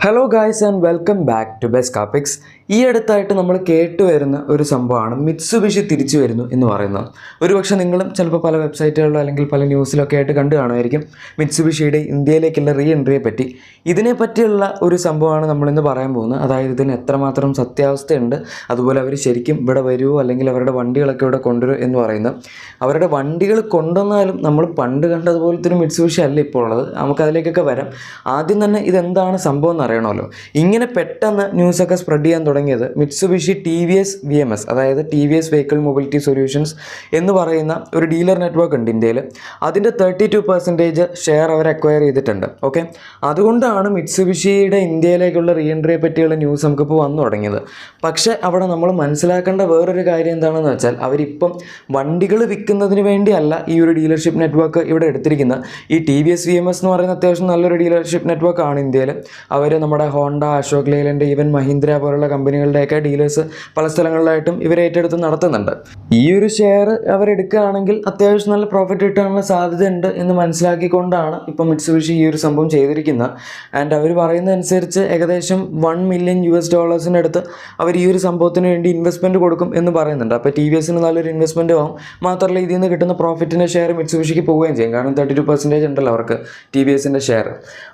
Hello guys and welcome back to best കാപ്പിക്സ് ഈ അടുത്തായിട്ട് നമ്മൾ കേട്ടുവരുന്ന ഒരു സംഭവമാണ് മിത്സുബിഷി തിരിച്ചു വരുന്നു എന്ന് പറയുന്നത്. ഒരുപക്ഷെ നിങ്ങളും ചിലപ്പോൾ പല വെബ്സൈറ്റുകളിലോ അല്ലെങ്കിൽ പല ന്യൂസിലൊക്കെ ആയിട്ട് കണ്ടു കാണുമായിരിക്കും മിത്സുബിഷിയുടെ ഇന്ത്യയിലേക്കുള്ള റീ എൻട്രിയെ പറ്റി ഇതിനെപ്പറ്റിയുള്ള ഒരു സംഭവമാണ് നമ്മളിന്ന് പറയാൻ പോകുന്നത്. അതായത് ഇതിന് എത്രമാത്രം സത്യാവസ്ഥയുണ്ട് അതുപോലെ അവർ ശരിക്കും ഇവിടെ വരുമോ അല്ലെങ്കിൽ അവരുടെ വണ്ടികളൊക്കെ ഇവിടെ കൊണ്ടുവരുമോ എന്ന് പറയുന്നത്. അവരുടെ വണ്ടികൾ കൊണ്ടുവന്നാലും നമ്മൾ പണ്ട് കണ്ടതുപോലത്തെ ഒരു മിത്സുബിഷി അല്ല ഇപ്പോൾ ഉള്ളത് നമുക്കതിലേക്കൊക്കെ വരാം. ആദ്യം തന്നെ ഇതെന്താണ് സംഭവം അറിയണമല്ലോ ഇങ്ങനെ പെട്ടെന്ന് ന്യൂസൊക്കെ സ്പ്രെഡ് ചെയ്യാൻ തുടങ്ങിയത് Mitsubishi T V S V M S അതായത് T V S vehicle mobility solutions എന്ന് പറയുന്ന ഒരു ഡീലർ നെറ്റ്വർക്ക് ഉണ്ട് ഇന്ത്യയിൽ അതിന്റെ തേർട്ടി ടു പെർസെന്റേജ് ഷെയർ അവർ അക്വയർ ചെയ്തിട്ടുണ്ട് ഓക്കെ അതുകൊണ്ടാണ് മിറ്റ്സുബിഷിയുടെ ഇന്ത്യയിലേക്കുള്ള റീ എൻട്രിയെ പറ്റിയുള്ള ന്യൂസ് നമുക്കിപ്പോൾ വന്നു തുടങ്ങിയത്. പക്ഷേ അവിടെ നമ്മൾ മനസ്സിലാക്കേണ്ട വേറൊരു കാര്യം എന്താണെന്ന് വെച്ചാൽ അവരിപ്പം വണ്ടികൾ വിൽക്കുന്നതിന് വേണ്ടിയല്ല ഈ ഒരു ഡീലർഷിപ്പ് നെറ്റ്വർക്ക് ഇവിടെ എടുത്തിരിക്കുന്നത്. ഈ T V S V M S എന്ന് പറയുന്ന അത്യാവശ്യം നല്ലൊരു ഡീലർഷിപ്പ് നെറ്റ്വർക്ക് ആണ് ഇന്ത്യയിൽ അവർ നമ്മുടെ ഹോണ്ട അശോക് ലേലന്റെ ഈവൻ മഹീന്ദ്ര പോലുള്ള കമ്പനികളുടെയൊക്കെ ഡീലേഴ്സ് പല സ്ഥലങ്ങളിലായിട്ടും ഇവർ ഏറ്റെടുത്ത് നടത്തുന്നുണ്ട്. ഈ ഒരു ഷെയർ അവരെടുക്കുകയാണെങ്കിൽ അത്യാവശ്യം നല്ല പ്രോഫിറ്റ് കിട്ടാനുള്ള സാധ്യതയുണ്ട് എന്ന് മനസ്സിലാക്കിക്കൊണ്ടാണ് ഇപ്പം മിറ്റ്സുബിഷി ഈ ഒരു സംഭവം ചെയ്തിരിക്കുന്നത്. ആൻഡ് അവർ പറയുന്നതനുസരിച്ച് ഏകദേശം വൺ മില്യൺ യു എസ് ഡോളേഴ്സിന്റെ അടുത്ത് അവർ ഈ ഒരു സംഭവത്തിന് വേണ്ടി ഇൻവെസ്റ്റ്മെന്റ് കൊടുക്കും എന്ന് പറയുന്നുണ്ട്. അപ്പോൾ ടി വി എസിന് നല്ലൊരു ഇൻവെസ്റ്റ്മെന്റ് ആവും. മാത്രമല്ല ഇതിൽ നിന്ന് കിട്ടുന്ന പ്രോഫിറ്റിന്റെ ഷെയർ മിറ്റ്സുബിഷിക്ക് പോവുകയും ചെയ്യും. കാരണം തേർട്ടി ടു പെർസെന്റേജ് ഉണ്ടല്ലോ അവർക്ക് ടി വി എസിന്റെ ഷെയർ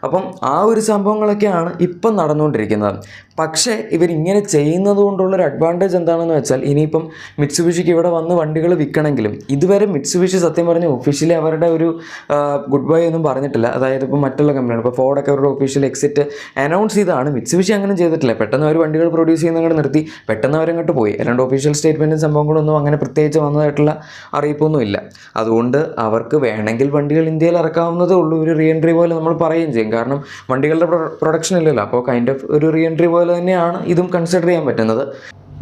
അപ്പം ആ ഒരു സംഭവങ്ങളൊക്കെയാണ് ഇപ്പം നടന്നുകൊണ്ടിരിക്കുന്നത്. പക്ഷേ ഇവരിങ്ങനെ ചെയ്യുന്നത് കൊണ്ടുള്ളൊരു അഡ്വാന്റേജ് എന്താണെന്ന് വെച്ചാൽ ഇനിയിപ്പം മിറ്റ്സുബിഷിക്ക് ഇവിടെ വന്ന് വണ്ടികൾ വിൽക്കണമെങ്കിലും ഇതുവരെ മിറ്റ്സുബിഷി സത്യം പറഞ്ഞ് ഒഫീഷ്യലി അവരുടെ ഒരു ഗുഡ് ബൈ ഒന്നും പറഞ്ഞിട്ടില്ല. അതായത് ഇപ്പോൾ മറ്റുള്ള കമ്പനികൾ ഇപ്പോൾ ഫോർഡൊക്കെ അവരുടെ ഒഫീഷ്യൽ എക്സിറ്റ് അനൗൺസ് ചെയ്താണ് മിറ്റ്സുബിഷി അങ്ങനെ ചെയ്തിട്ടില്ല. പെട്ടെന്ന് അവർ വണ്ടികൾ പ്രൊഡ്യൂസ് ചെയ്യുന്ന അങ്ങോട്ട് നിർത്തി. പെട്ടെന്ന് അവരങ്ങോട്ട് പോയി. അല്ലാണ്ട് ഒഫീഷ്യൽ സ്റ്റേറ്റ്മെന്റും സംഭവങ്ങളൊന്നും അങ്ങനെ പ്രത്യേകിച്ച് വന്നതായിട്ടുള്ള അറിയിപ്പൊന്നുമില്ല അതുകൊണ്ട് അവർക്ക് വേണമെങ്കിൽ വണ്ടികൾ ഇന്ത്യയിൽ ഇറക്കാവുന്നതേ ഉള്ളൂ. ഒരു റീ എൻട്രി പോലെ നമ്മൾ പറയുകയും ചെയ്യും. കാരണം വണ്ടികളുടെ പ്രൊഡക്ഷൻ ഇല്ലല്ലോ അപ്പോൾ കൈൻഡ് ഓഫ് ഒരു റീ എൻട്രി പോലെ തന്നെയാണ് ഇതും കൺസിഡർ ചെയ്യാൻ പറ്റുന്നത്.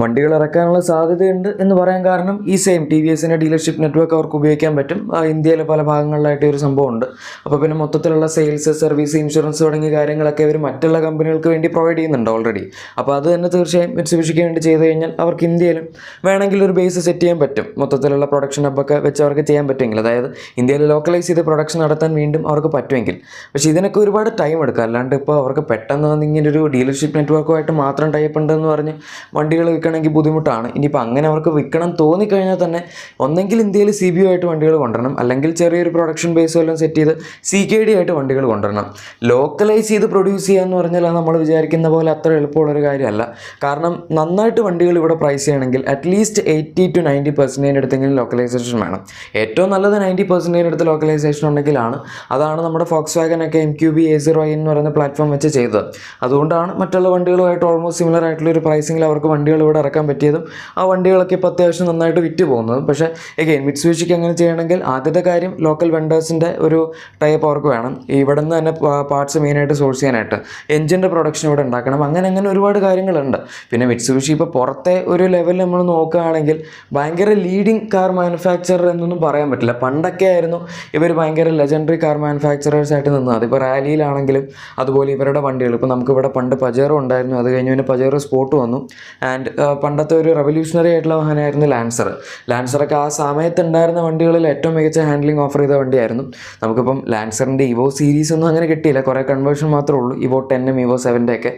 വണ്ടികൾ ഇറക്കാനുള്ള സാധ്യതയുണ്ട് എന്ന് പറയാൻ കാരണം ഈ സെയിം ടി വി എസിന്റെ ഡീലർഷിപ്പ് നെറ്റ്വർക്ക് അവർക്ക് ഉപയോഗിക്കാൻ പറ്റും. ഇന്ത്യയിലെ പല ഭാഗങ്ങളിലായിട്ട് ഒരു സംഭവമുണ്ട്. അപ്പോൾ പിന്നെ മൊത്തത്തിലുള്ള സെയിൽസ് സർവീസ് ഇൻഷുറൻസ് തുടങ്ങിയ കാര്യങ്ങളൊക്കെ ഇവർ മറ്റുള്ള കമ്പനികൾക്ക് വേണ്ടി പ്രൊവൈഡ് ചെയ്യുന്നുണ്ട് ഓൾറെഡി അപ്പോൾ അത് തന്നെ തീർച്ചയായും മിറ്റ്സുബിഷിക്ക് വേണ്ടി ചെയ്ത് കഴിഞ്ഞാൽ അവർക്ക് ഇന്ത്യയിലും വേണമെങ്കിൽ ഒരു ബേസ് സെറ്റ് ചെയ്യാൻ പറ്റും. മൊത്തത്തിലുള്ള പ്രൊഡക്ഷൻ ഹബ്ബൊക്കെ വെച്ച് അവർക്ക് ചെയ്യാൻ പറ്റുമെങ്കിൽ. അതായത് ഇന്ത്യയിൽ ലോക്കലൈസ് ചെയ്ത് പ്രൊഡക്ഷൻ നടത്താൻ വീണ്ടും അവർക്ക് പറ്റുമെങ്കിൽ. പക്ഷേ ഇതിനൊക്കെ ഒരുപാട് ടൈം എടുക്കും. അല്ലാണ്ട് ഇപ്പോൾ അവർക്ക് പെട്ടെന്ന് ഇങ്ങനെ ഒരു ഡീലർഷിപ്പ് നെറ്റ്വർക്കുമായിട്ട് മാത്രം ടൈപ്പ് ഉണ്ടെന്ന് പറഞ്ഞ് വണ്ടികൾ വിൽക്കണമെങ്കിൽ ബുദ്ധിമുട്ടാണ്. ഇനിയിപ്പോൾ അങ്ങനെ അവർക്ക് വിൽക്കണം തോന്നിക്കഴിഞ്ഞാൽ തന്നെ ഒന്നെങ്കിൽ ഇന്ത്യയിൽ സി ബി ആയിട്ട് വണ്ടികൾ കൊണ്ടുവരണം. അല്ലെങ്കിൽ ചെറിയൊരു പ്രൊഡക്ഷൻ ബേസ് വല്ലതും സെറ്റ് ചെയ്ത് സി കെ ഡി ആയിട്ട് വണ്ടികൾ കൊണ്ടുവരണം. ലോക്കലൈസ് ചെയ്ത് പ്രൊഡ്യൂസ് ചെയ്യുക എന്ന് പറഞ്ഞാൽ നമ്മൾ വിചാരിക്കുന്ന പോലെ അത്ര എളുപ്പമുള്ളൊരു കാര്യമല്ല. കാരണം നന്നായിട്ട് വണ്ടികൾ ഇവിടെ പ്രൈസ് ചെയ്യണമെങ്കിൽ at least eighty to ninety പെർസെന്റേജിന്റെ അടുത്തെങ്കിലും ലോക്കലൈസേഷൻ വേണം. ഏറ്റവും നല്ലത് നയന്റി പെർസെന്റേജിന്റെ അടുത്ത് ലോക്കലൈസേഷൻ ഉണ്ടെങ്കിലാണ് അതാണ് നമ്മുടെ ഫോക്സ് ഒക്കെ M Q B A zero എന്ന് പറയുന്ന പ്ലാറ്റ്ഫോം വെച്ച് ചെയ്തത്. അതുകൊണ്ടാണ് മറ്റുള്ള വണ്ടികളുമായിട്ട് ഓൾമോസ്റ്റ് സിമിലർ ആയിട്ടുള്ള ഒരു പ്രൈസിങ്ങിൽ അവർക്ക് വണ്ടികൾ ഇവിടെ ഇറക്കാൻ പറ്റിയതും ആ വണ്ടികളൊക്കെ ഇപ്പോൾ അത്യാവശ്യം നന്നായിട്ട് വിറ്റ് പോകുന്നതും. പക്ഷേ എഗെയിൻ മിറ്റ്സുബിഷിക്ക് അങ്ങനെ ചെയ്യണമെങ്കിൽ ആദ്യത്തെ കാര്യം ലോക്കൽ വെണ്ടേഴ്സിന്റെ ഒരു ടൈപ്പ് അവർക്ക് വേണം. ഇവിടെ നിന്ന് തന്നെ പാർട്സ് മെയിനായിട്ട് സോഴ്സ് ചെയ്യാനായിട്ട് എഞ്ചിന്റെ പ്രൊഡക്ഷൻ ഇവിടെ ഉണ്ടാക്കണം. അങ്ങനെ അങ്ങനെ ഒരുപാട് കാര്യങ്ങളുണ്ട്. പിന്നെ മിറ്റ്സുബിഷി ഇപ്പോൾ പുറത്തെ ഒരു ലെവലിൽ നമ്മൾ നോക്കുകയാണെങ്കിൽ ഭയങ്കര ലീഡിങ് കാർ മാനുഫാക്ചറർ എന്നൊന്നും പറയാൻ പറ്റില്ല. പണ്ടൊക്കെ ആയിരുന്നു ഇവർ ഭയങ്കര ലെജൻഡറി കാർ മാനുഫാക്ചറേഴ്സ് ആയിട്ട് നിന്നത്. അതിപ്പോൾ റാലിയിലാണെങ്കിലും അതുപോലെ ഇവരുടെ വണ്ടികൾ. ഇപ്പോൾ നമുക്കിവിടെ പണ്ട് പജേറോ ഉണ്ടായിരുന്നു. അത് കഴിഞ്ഞ് പിന്നെ പജേറോ സ്പോട്ട് വന്നു. ആൻഡ് പണ്ടത്തെ ഒരു റെവല്യൂഷണറി ആയിട്ടുള്ള വാഹനമായിരുന്നു ലാൻസർ ലാൻസറൊക്കെ ആ സമയത്ത് ഉണ്ടായിരുന്ന വണ്ടികളിൽ ഏറ്റവും മികച്ച ഹാൻഡ്ലിംഗ് ഓഫർ ചെയ്ത വണ്ടിയായിരുന്നു. നമുക്കിപ്പം ലാൻസറിന്റെ ഇവോ സീരീസ് ഒന്നും അങ്ങനെ കിട്ടിയില്ല. കുറേ കൺവേർഷൻ മാത്രമേ ഉള്ളൂ. ഇവോ ടെന്നും ഇവോ സെവന്റെ ഒക്കെ.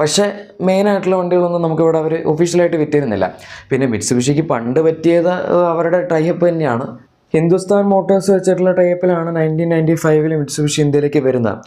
പക്ഷേ മെയിൻ ആയിട്ടുള്ള വണ്ടികളൊന്നും നമുക്കിവിടെ അവർ ഒഫീഷ്യലായിട്ട് വിറ്റിരുന്നില്ല. പിന്നെ മിറ്റ്സുബിഷിക്ക് പണ്ട് പറ്റിയത് അവരുടെ ടൈപ്പ് തന്നെയാണ്. ഹിന്ദുസ്ഥാൻ മോട്ടോഴ്സ് വെച്ചിട്ടുള്ള ടൈപ്പിലാണ് നയന്റീൻ നയന്റി ഫൈവിൽ മിറ്റ്സുബിഷി ഇന്ത്യയിലേക്ക് വരുന്നത്.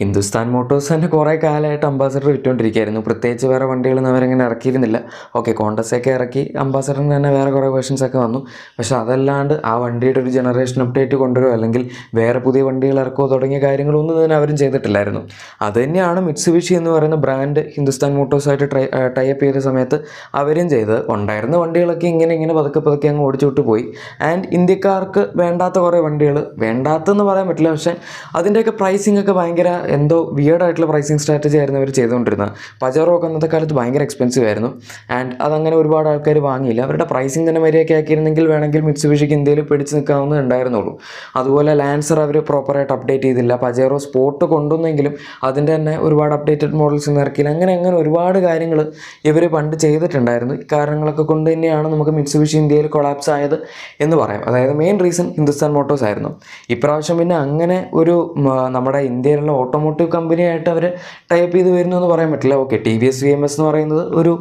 ഹിന്ദുസ്ഥാൻ മോട്ടോഴ്സ് തന്നെ കുറേ കാലമായിട്ട് അംബാസഡർ വിറ്റുകൊണ്ടിരിക്കുകയായിരുന്നു. പ്രത്യേകിച്ച് വേറെ വണ്ടികളൊന്നും അവരങ്ങനെ ഇറക്കിയിരുന്നില്ല. ഓക്കെ കോണ്ടസൊക്കെ ഇറക്കി അംബാസഡറിന് തന്നെ വേറെ കുറേ വേർഷൻസ് ഒക്കെ വന്നു. പക്ഷേ അതല്ലാണ്ട് ആ വണ്ടിയുടെ ഒരു ജനറേഷൻ അപ്ഡേറ്റ് കൊണ്ടുവരുമോ അല്ലെങ്കിൽ വേറെ പുതിയ വണ്ടികൾ ഇറക്കുമോ തുടങ്ങിയ കാര്യങ്ങളൊന്നും തന്നെ അവരും ചെയ്തിട്ടില്ലായിരുന്നു. അത് തന്നെയാണ് മിറ്റ്സുബിഷി എന്ന് പറയുന്ന ബ്രാൻഡ് ഹിന്ദുസ്ഥാൻ മോട്ടോഴ്സായിട്ട് ട്രൈ ടൈപ്പ് ചെയ്ത സമയത്ത് അവരും ചെയ്ത് ഉണ്ടായിരുന്ന വണ്ടികളൊക്കെ ഇങ്ങനെ ഇങ്ങനെ പതുക്കെ പതുക്കെ അങ്ങ് ഓടിച്ചു വിട്ട് പോയി. ആൻഡ് ഇന്ത്യക്കാർക്ക് വേണ്ടാത്ത കുറേ വണ്ടികൾ വേണ്ടാത്തെന്ന് പറയാൻ പറ്റില്ല. പക്ഷേ അതിന്റെയൊക്കെ പ്രൈസിംഗ് ഒക്കെ ഭയങ്കര എന്തോ വിയേഡായിട്ടുള്ള പ്രൈസിങ് സ്ട്രാറ്റജി ആയിരുന്നു അവർ ചെയ്തുകൊണ്ടിരുന്നത്. പജറോ ഒക്കെ അന്നത്തെ കാലത്ത് ഭയങ്കര എക്സ്പെൻസീവ് ആയിരുന്നു. ആൻഡ് അതങ്ങനെ ഒരുപാട് ആൾക്കാർ വാങ്ങിയില്ല. അവരുടെ പ്രൈസിങ് തന്നെ മര്യാദയ്ക്ക് ആക്കിയിരുന്നെങ്കിൽ വേണമെങ്കിൽ മിറ്റ്സുബിഷിക്ക് ഇന്ത്യയിൽ പിടിച്ച് നിൽക്കാവുന്നേ ഉണ്ടായിരുന്നുള്ളൂ. അതുപോലെ ലാൻസർ അവർ പ്രോപ്പറായിട്ട് അപ്ഡേറ്റ് ചെയ്തില്ല. പജേറോ സ്പോട്ട് കൊണ്ടുവന്നെങ്കിലും അതിന്റെ തന്നെ ഒരുപാട് അപ്ഡേറ്റഡ് മോഡൽസ് ഒന്നും ഇറക്കിയില്ല. അങ്ങനെ അങ്ങനെ ഒരുപാട് കാര്യങ്ങൾ ഇവർ പണ്ട് ചെയ്തിട്ടുണ്ടായിരുന്നു. ഈ കാരണങ്ങളൊക്കെ കൊണ്ട് തന്നെയാണ് നമുക്ക് മിറ്റ്സുബിഷി ഇന്ത്യയിൽ കൊളാപ്സ് ആയത് എന്ന് പറയാം. അതായത് മെയിൻ റീസൺ ഹിന്ദുസ്ഥാൻ മോട്ടോഴ്സ് ആയിരുന്നു. ഇപ്രാവശ്യം പിന്നെ അങ്ങനെ ഒരു നമ്മുടെ ഇന്ത്യയിലുള്ള ഓട്ടോ ഓട്ടോമോട്ടീവ് കമ്പനിയായിട്ട് അവർ ടൈപ്പ് ചെയ്ത് വരുന്നു എന്ന് പറയാൻ പറ്റില്ല. Okay T V S V M S എന്ന് പറയുന്നത് ഒരു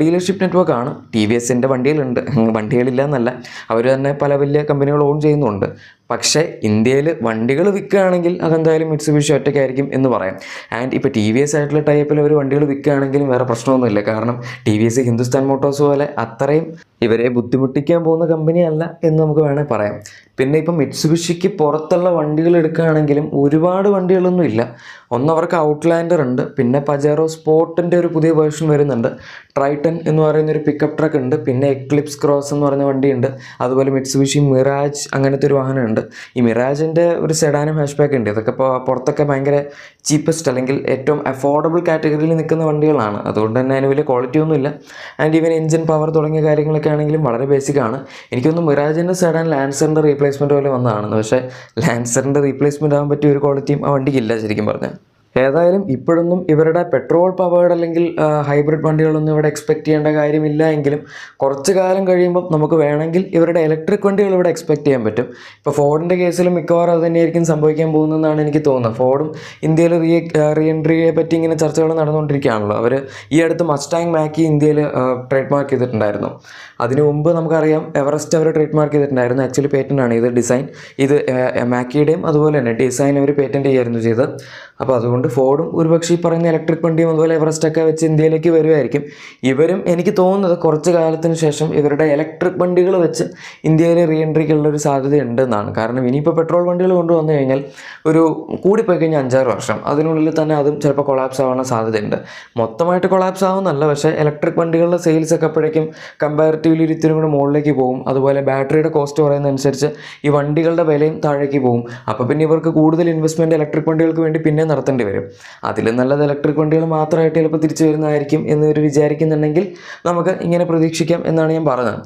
ഡീലർഷിപ്പ് നെറ്റ്വർക്കാണ് ടി വി എസിന്റെ വണ്ടികളുണ്ട് വണ്ടികളില്ല എന്നല്ല അവർ തന്നെ പല വലിയ കമ്പനികൾ ഓൺ ചെയ്യുന്നുണ്ട്. പക്ഷേ ഇന്ത്യയിൽ വണ്ടികൾ വിൽക്കുകയാണെങ്കിൽ അതെന്തായാലും മിറ്റ്സുബിഷി ഒറ്റയ്ക്കായിരിക്കും എന്ന് പറയാം. ആൻഡ് ഇപ്പോൾ ടി വി എസ് ആയിട്ടുള്ള ടൈപ്പിൽ അവർ വണ്ടികൾ വിൽക്കുകയാണെങ്കിലും വേറെ പ്രശ്നമൊന്നുമില്ല. കാരണം T V S Hindustan Motors പോലെ അത്രയും ഇവരെ ബുദ്ധിമുട്ടിക്കാൻ പോകുന്ന കമ്പനിയല്ല എന്ന് നമുക്ക് വേണേൽ പറയാം. പിന്നെ ഇപ്പം മിറ്റ്സുബിഷിക്ക് പുറത്തുള്ള വണ്ടികൾ എടുക്കുകയാണെങ്കിലും ഒരുപാട് വണ്ടികളൊന്നും ഇല്ല. ഒന്ന് അവർക്ക് ഔട്ട്ലാൻഡർ ഉണ്ട്. പിന്നെ പജേറോ സ്പോർട്ടിന്റെ ഒരു പുതിയ വേർഷൻ വരുന്നുണ്ട്. ട്രൈറ്റൻ എന്ന് പറയുന്ന ഒരു പിക്കപ്പ് ട്രക്ക് ഉണ്ട്. പിന്നെ എക്ലിപ്സ് ക്രോസ് എന്ന് പറയുന്ന വണ്ടിയുണ്ട്. അതുപോലെ മിറ്റ്സുബിഷി മിറാജ് അങ്ങനത്തെ ഒരു വാഹനമുണ്ട്. ഈ മിറാജിന്റെ ഒരു സെഡാനും ഹാഷ്ബാക്ക് ഉണ്ട്. ഇതൊക്കെ ഇപ്പോൾ പുറത്തൊക്കെ ഭയങ്കര ചീപ്പസ്റ്റ് അല്ലെങ്കിൽ ഏറ്റവും അഫോർഡബിൾ കാറ്റഗറിയിൽ നിൽക്കുന്ന വണ്ടികളാണ്. അതുകൊണ്ട് തന്നെ അതിന് വലിയ ക്വാളിറ്റി ഒന്നുമില്ല. ആൻഡ് ഈവൻ എഞ്ചിൻ പവർ തുടങ്ങിയ കാര്യങ്ങളൊക്കെ ആണെങ്കിലും വളരെ ബേസിക് ആണ്. എനിക്കൊന്ന് മിറാജിന്റെ സെഡാൻ ലാൻസറിന്റെ റീപ്ലേസ്മെന്റ് പോലെ വന്നതാണ് പക്ഷേ ലാൻസറിന്റെ റീപ്ലേസ്മെന്റ് ആകാൻ പറ്റിയ ഒരു ക്വാളിറ്റിയും ആ വണ്ടിക്കില്ല ശരിക്കും പറഞ്ഞാൽ. ഏതായാലും ഇപ്പോഴൊന്നും ഇവരുടെ പെട്രോൾ പവേർഡ് അല്ലെങ്കിൽ ഹൈബ്രിഡ് വണ്ടികളൊന്നും ഇവിടെ എക്സ്പെക്ട് ചെയ്യേണ്ട കാര്യമില്ല എങ്കിലും കുറച്ച് കാലം കഴിയുമ്പോൾ നമുക്ക് വേണമെങ്കിൽ ഇവരുടെ ഇലക്ട്രിക് വണ്ടികൾ ഇവിടെ എക്സ്പെക്ട് ചെയ്യാൻ പറ്റും. ഇപ്പോൾ ഫോർഡിന്റെ കേസിലും മിക്കവാറും അത് തന്നെയായിരിക്കും സംഭവിക്കാൻ പോകുന്നതെന്നാണ് എനിക്ക് തോന്നുന്നത്. ഫോർഡും ഇന്ത്യയിൽ റീ റീ എൻട്രിയെ പറ്റി ഇങ്ങനെ ചർച്ചകൾ നടന്നുകൊണ്ടിരിക്കുകയാണല്ലോ. അവർ ഈ അടുത്ത് മസ്റ്റാങ് മാക്കി ഇന്ത്യയിൽ ട്രേഡ് മാർക്ക് ചെയ്തിട്ടുണ്ടായിരുന്നു. അതിനു മുമ്പ് നമുക്കറിയാം എവറസ്റ്റ് അവർ ട്രേഡ് മാർക്ക് ചെയ്തിട്ടുണ്ടായിരുന്നു. ആക്ച്വലി പേറ്റന്റ് ആണ് ഇത് ഡിസൈൻ ഇത് മാക്കിയുടെയും അതുപോലെ തന്നെ ഡിസൈൻ അവർ പേറ്റന്റ് ചെയ്യായിരുന്നു ചെയ്ത് അപ്പോൾ അതുകൊണ്ട് ഫോർഡും ഒരുപക്ഷെ ഈ പറയുന്ന ഇലക്ട്രിക് വണ്ടിയും അതുപോലെ എവറസ്റ്റ് ഒക്കെ വെച്ച് ഇന്ത്യയിലേക്ക് വരുമായിരിക്കും ഇവരും എനിക്ക് തോന്നുന്നത് കുറച്ച് കാലത്തിന് ശേഷം ഇവരുടെ ഇലക്ട്രിക് വണ്ടികൾ വെച്ച് ഇന്ത്യയിലെ റീ എൻട്രിക്കുള്ള ഒരു സാധ്യത ഉണ്ടെന്നാണ് കാരണം ഇനിയിപ്പോൾ പെട്രോൾ വണ്ടികൾ കൊണ്ടുവന്നു കഴിഞ്ഞാൽ ഒരു കൂടിപ്പോയി കഴിഞ്ഞാൽ അഞ്ചാറ് വർഷം. അതിനുള്ളിൽ തന്നെ അതും ചിലപ്പോൾ കൊളാപ്സ് ആവാൻ സാധ്യതയുണ്ട്. മൊത്തമായിട്ട് കൊളാപ്സ് ആവുന്നല്ല പക്ഷേ ഇലക്ട്രിക് വണ്ടികളുടെ സെയിൽസ് ഒക്കെ അപ്പോഴേക്കും കമ്പാരിറ്റീവ്ലി ഒരു ഇത്തിരി കൂടെ മുകളിലേക്ക് പോകും. അതുപോലെ ബാറ്ററിയുടെ കോസ്റ്റ് പറയുന്നതനുസരിച്ച് ഈ വണ്ടികളുടെ വിലയും താഴേക്ക് പോകും. അപ്പോൾ പിന്നെ ഇവർക്ക് കൂടുതൽ ഇൻവെസ്റ്റ്മെന്റ് ഇലക്ട്രിക് വണ്ടികൾക്ക് വേണ്ടി പിന്നെ നടത്തേണ്ടി വരും. അതിൽ നല്ലത് ഇലക്ട്രിക് വണ്ടികൾ മാത്രമായിട്ട് ചിലപ്പോൾ തിരിച്ചു വരുന്നതായിരിക്കും എന്ന് ഇവർ വിചാരിക്കുന്നുണ്ടെങ്കിൽ നമുക്ക് ഇങ്ങനെ പ്രതീക്ഷിക്കാം എന്നാണ് ഞാൻ പറഞ്ഞത്.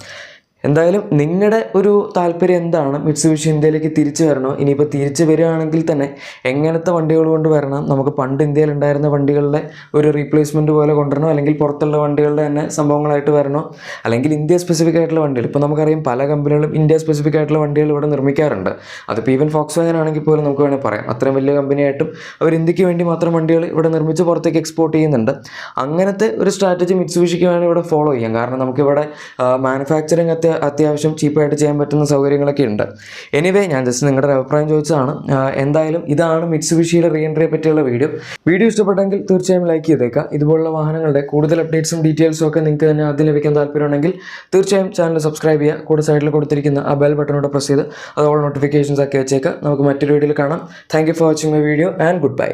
എന്തായാലും നിങ്ങളുടെ ഒരു താല്പര്യം എന്താണ് മിറ്റ്സുബിഷി ഇന്ത്യയിലേക്ക് തിരിച്ചു വരണോ? ഇനിയിപ്പോൾ തിരിച്ചു വരികയാണെങ്കിൽ തന്നെ എങ്ങനത്തെ വണ്ടികൾ കൊണ്ട് വരണം? നമുക്ക് പണ്ട് ഇന്ത്യയിൽ ഉണ്ടായിരുന്ന വണ്ടികളുടെ ഒരു റീപ്ലേസ്മെന്റ് പോലെ കൊണ്ടുവരണോ? അല്ലെങ്കിൽ പുറത്തുള്ള വണ്ടികളുടെ തന്നെ സംഭവങ്ങളായിട്ട് വരണോ? അല്ലെങ്കിൽ ഇന്ത്യ സ്പെസിഫിക് ആയിട്ടുള്ള വണ്ടികൾ. ഇപ്പോൾ നമുക്കറിയാം പല കമ്പനികളും ഇന്ത്യ സ്പെസിഫിക് ആയിട്ടുള്ള വണ്ടികൾ ഇവിടെ നിർമ്മിക്കാറുണ്ട്. അതിപ്പോൾ ഈവൻ ഫോക്സ് വാഗൻ ആണെങ്കിൽ പോലും നമുക്ക് വേണമെങ്കിൽ പറയാം. അത്രയും വലിയ കമ്പനിയായിട്ടും അവർ ഇന്ത്യയ്ക്ക് വേണ്ടി മാത്രം വണ്ടികൾ ഇവിടെ നിർമ്മിച്ച് പുറത്തേക്ക് എക്സ്പോർട്ട് ചെയ്യുന്നുണ്ട്. അങ്ങനത്തെ ഒരു സ്ട്രാറ്റജി മിറ്റ്സുബിഷിക്ക് വേണമെങ്കിൽ ഇവിടെ ഫോളോ ചെയ്യാം. കാരണം നമുക്കിവിടെ മാനുഫാക്ചറിങ് അത്യ അത്യാവശ്യം ചീപ്പായിട്ട് ചെയ്യാൻ പറ്റുന്ന സൗകര്യങ്ങളൊക്കെ ഉണ്ട്. എനിവേ ഞാൻ ജസ്റ്റ് നിങ്ങളുടെ അഭിപ്രായം ചോദിച്ചതാണ്. എന്തായാലും ഇതാണ് മിറ്റ്സുബിഷിയുടെ റീ എൻട്രിയെ പറ്റിയുള്ള വീഡിയോ വീഡിയോ ഇഷ്ടപ്പെട്ടെങ്കിൽ തീർച്ചയായും ലൈക്ക് ചെയ്തേക്കാം ഇതുപോലുള്ള വാഹനങ്ങളുടെ കൂടുതൽ അപ്ഡേറ്റ്സും ഡീറ്റെയിൽസും ഒക്കെ നിങ്ങൾക്ക് തന്നെ ആദ്യം ലഭിക്കാൻ താല്പര്യമുണ്ടെങ്കിൽ തീർച്ചയായും ചാനൽ സബ്സ്ക്രൈബ് ചെയ്യുക. കൂടെ സൈഡിൽ കൊടുത്തിരിക്കുന്ന ആ ബെൽ ബട്ടണോടെ പ്രസ് ചെയ്ത് അതോടെ നോട്ടിഫിക്കേഷൻസ് ആക്കി വെച്ചേക്കാം നമുക്ക് മറ്റൊരു വീഡിയോയിൽ കാണാം. Thank for watching my video and goodbye